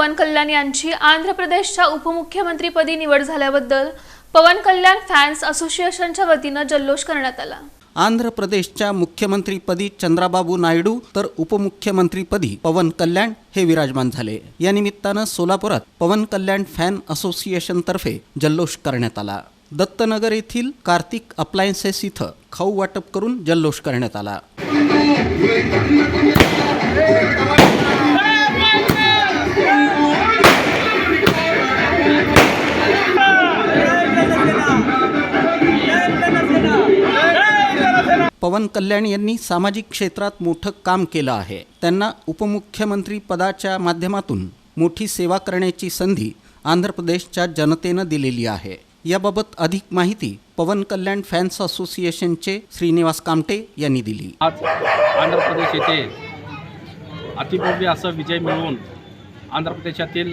पवन कल्याण यांची आंध्र प्रदेशच्या उपमुख्यमंत्रीपदी निवड झाल्याबद्दल पवन कल्याण फॅन्स असोसिएशनच्या वतीनं जल्लोष करण्यात आला. आंध्र प्रदेशच्या मुख्यमंत्रीपदी चंद्राबाबू नायडू तर उपमुख्यमंत्रीपदी पवन कल्याण हे विराजमान झाले. या निमित्तानं सोलापुरात पवन कल्याण फॅन असोसिएशनतर्फे जल्लोष करण्यात आला. दत्तनगर येथील कार्तिक अप्लायन्सेस इथं खाऊ वाटप करून जल्लोष करण्यात आला. पवन कल्याण यांनी सामाजिक क्षेत्रात मोठं काम केलं आहे. त्यांना उपमुख्यमंत्री पदाच्या माध्यमातून मोठी सेवा करण्याची संधी आंध्र प्रदेशच्या जनतेनं दिलेली आहे. याबाबत अधिक माहिती पवन कल्याण फॅन्स असोसिएशनचे श्रीनिवास कामटे यांनी दिली. आज आंध्र प्रदेश येथे अतिभव्य असा विजय मिळवून आंध्र प्रदेशातील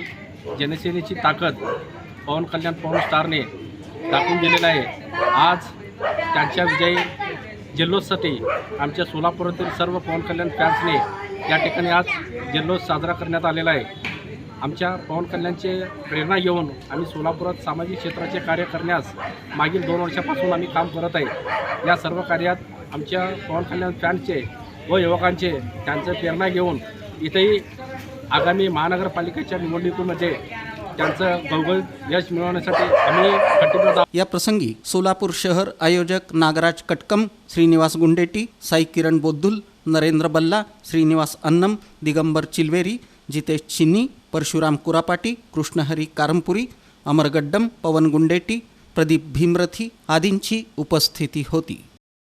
जनसेनेची ताकद पवन कल्याण पवन स्टारने दाखवून दिलेलं आहे. आज त्यांच्या विजयी जल्लोषसाठी आमच्या सोलापुरातील सर्व पवन कल्याण फॅन्सने या ठिकाणी आज जल्लोष साजरा करण्यात आलेला आहे. आमच्या पवन कल्याणचे प्रेरणा घेऊन आम्ही सोलापुरात सामाजिक क्षेत्राचे कार्य करण्यास मागील दोन वर्षापासून आम्ही काम करत आहे. या सर्व कार्यात आमच्या पवन कल्याण फॅन्सचे व युवकांचे त्यांचं प्रेरणा घेऊन इथेही आगामी महानगरपालिकेच्या निवडणुकीमध्ये त्यांचं यश मिळवण्यासाठी आम्ही या प्रसंगी सोलापूर शहर आयोजक नागराज कटकम श्रीनिवास गुंडेटी साई किरण बोद्धुल नरेंद्र बल्ला श्रीनिवास अन्नम दिगंबर चिलवेरी जितेश चिन्नी परशुराम कुरापाटी कृष्णहरी कारंपुरी अमर गड्डम पवन गुंडेटी प्रदीप भीमरथी आदींची उपस्थिती होती.